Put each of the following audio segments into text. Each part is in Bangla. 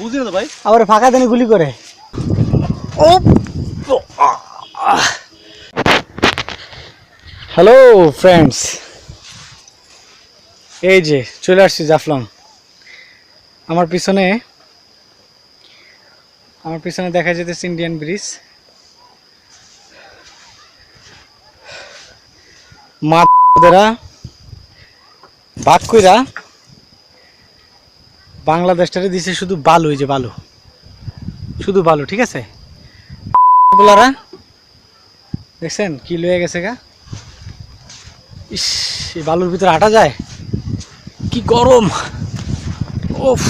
বুঝি না ভাই? আবার ফাঁকা দেনে গুলি করে। হ্যালো ফ্রেন্ডস এই যে চলে আসছি জাফলং। আমার পিছনে আমার পিছনে দেখা যেতেছে ইন্ডিয়ান ব্রিজ মারা বাক কইরা বাংলাদেশটারে দিছে শুধু বালু, এই যে বালু। শুধু বালু, ঠিক আছে? বলারা, দেখছেন কি লয়ে গেছে গা? ইস, এই বালুর ভিতরে হাঁটা যায়? কি গরম! আহ!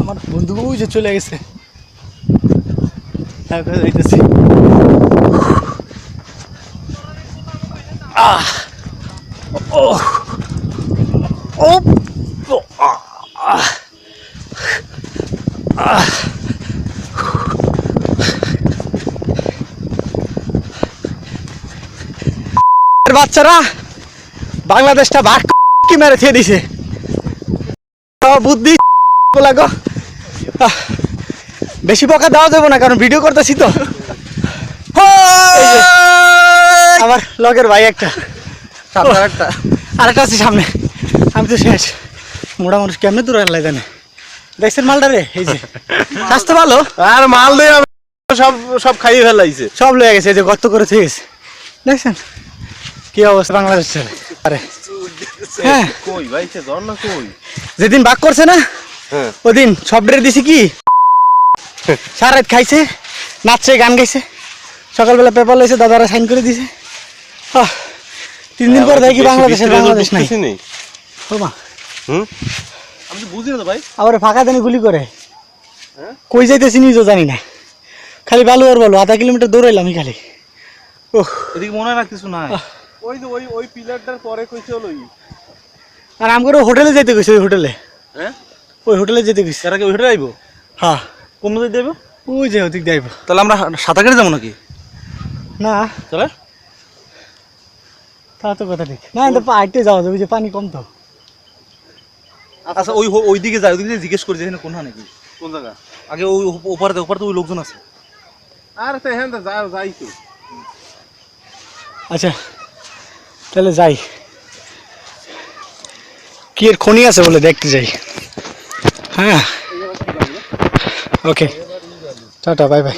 আমার বন্ধু ওই যে চলে গেছে। তারপরে যাইতেছি। আহ! ও! ও আহ। বাচ্চারা বাংলাদেশটা ভাগ কি মেরে থিয়ে দিছে? বুদ্ধি লাগো বেশি বকা দেওয়া যাবে না কারণ ভিডিও করতেছি তো। এই আমার লগের ভাই একটা। একটা আরেকটা আছে সামনে। আমি তো শেষ। মোটা মানুষ কেমনে দূর আল্লাহ জানে? দেখছেন মালটা রে? এই যে। স্বাস্থ্য ভালো? আর মাল দিয়ে সব সব খাইয়ে ফেলাইছে। সব লয়ে গেছে এই যে গর্ত করে থেকে গেছে। দেখছেন? কি অবস্থা বাংলাদেশ আরে। হ্যাঁ। কই ভাই সে না কই যেদিন বাক করছে না হ্যাঁ। ওদিন সব ড্রে দিছি কি? সারাত খাইছে নাচছে গান গাইছে। সকালবেলা পেপার লাইছে দাদারা সাইন করে দিছে। তিন দিন পর দেখি বাংলাদেশের বাংলাদেশ নাই। হুম? আমি তো বুঝি না তো ভাই। আবার ফাঁকা দেনে গুলি করে। হ্যাঁ? কই যাইতেছি নিজেও জানি না। খালি বালু আর বালু আধা কিলোমিটার দৌড়াইলাম আমি খালি। ওহ এদিকে মনে হয় না কিছু নাই। ওই যে ওই ওই পিলারটার পরে কইছে হলো ই। আর আমি করে হোটেলে যেতে গেছি ওই হোটেলে। হ্যাঁ? ওই হোটেলে যেতে গেছি এর আগে ওইটা আইবো? হ্যাঁ। কোন নদী দেবো ওই যে ওদিক যাইব তাহলে আমরা সাঁতার কেটে যাব নাকি? না। তাহলে তা তো কথা ঠিক। না এটা যাওয়া যাবে যে পানি কম তো। আচ্ছা ওই ওই দিকে যাই ওই দিকে জিজ্ঞেস করি যেখানে কোন নাকি? কোন জায়গা? আগে ওই ওপারে ওপারে তো ওই লোকজন আছে। আর তো হ্যাঁ যাই যাই তো। আচ্ছা তাহলে যাই। কি এর খনি আছে বলে দেখতে যাই। হ্যাঁ। ওকে। Tata bye bye.